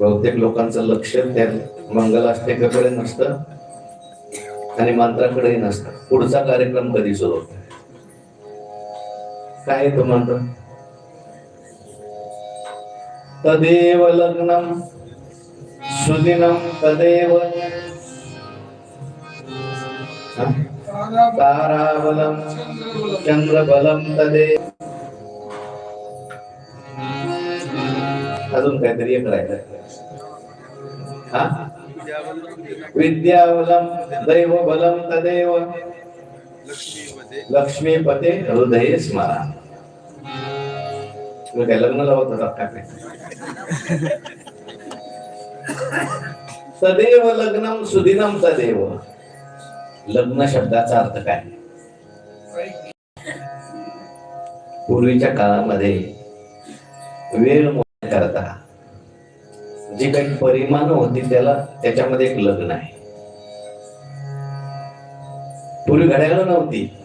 बहुतेक लोकांचं लक्ष त्या मंगलाष्टकेकडे नसतं आणि मंत्राकडेही नसतं. पुढचा कार्यक्रम कधी सुरू होतो? काय तो मंत्र? तदेव लग्नम सुदिनम तदेव हा? ताराबलम चंद्रबलम तदेव अजून काहीतरी एक राहिलं हा? बलम दैवबलम तदेव. लक्ष्मीपते हृदय स्मरा. तुम्ही काय लग्न लावत होता काय? सदैव लग्नम सुदिनम तदेव. लग्न शब्दाचा अर्थ काय? पूर्वीच्या काळामध्ये वेळ मोजण्याकरता जी काही परिमाण होती त्याला त्याच्यामध्ये एक लग्न आहे. पूर्वी घड्याळ नव्हती.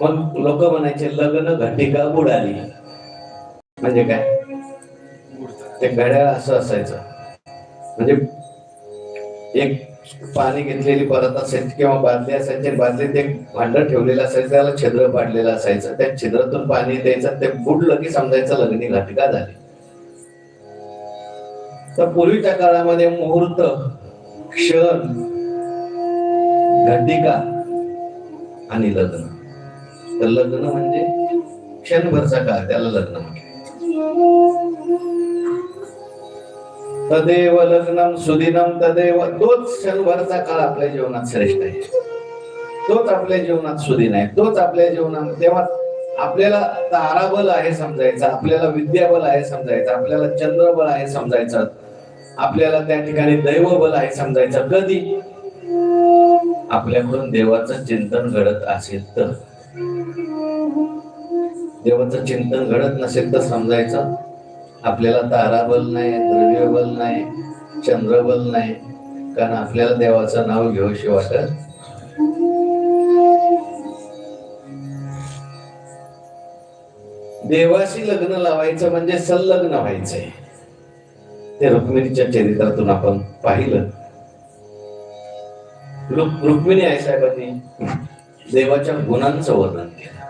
मग लोक म्हणायचे लग्न घटिका बुडाली. म्हणजे काय? ते घड्याळ असं असायचं. म्हणजे एक पाणी घेतलेली परत असायची किंवा बादली असायची बादलीत एक भांड ठेवलेलं असायचं त्याला छिद्र पाडलेलं असायचं. त्या छिद्रातून पाणी द्यायचं ते बुडलं की समजायचं लग्नी घाटिका झाली. तर पूर्वीच्या काळामध्ये मुहूर्त क्षण घटिका आणि लग्न. तर लग्न म्हणजे क्षणभरचा काळ त्याला लग्न म्हणजे तदेव लग्नम सुदिनम तदेव तोच क्षणभरचा काळ आपल्या जीवनात श्रेष्ठ आहे. तोच आपल्या जीवनात सुदिन आहे तोच आपल्या जीवनात तेव्हा आपल्याला ताराबल आहे समजायचं आपल्याला विद्याबल आहे समजायचं आपल्याला चंद्रबल आहे समजायचं आपल्याला त्या ठिकाणी दैवबल आहे समजायचं. कधी? आपल्याकडून देवाचं चिंतन घडत असेल तर. देवाचं चिंतन घडत नसेल तर समजायचं? आपल्याला ताराबल नाही द्रव्यबल नाही चंद्रबल नाही. कारण आपल्याला देवाचं नाव घेऊशी वाटत. देवाशी लग्न लावायचं म्हणजे संलग्न व्हायचंय. ते रुक्मिणीच्या चरित्रातून आपण पाहिलं. रुक्मिणी आई साहेबांनी. देवाच्या गुणांचं वर्णन केलं.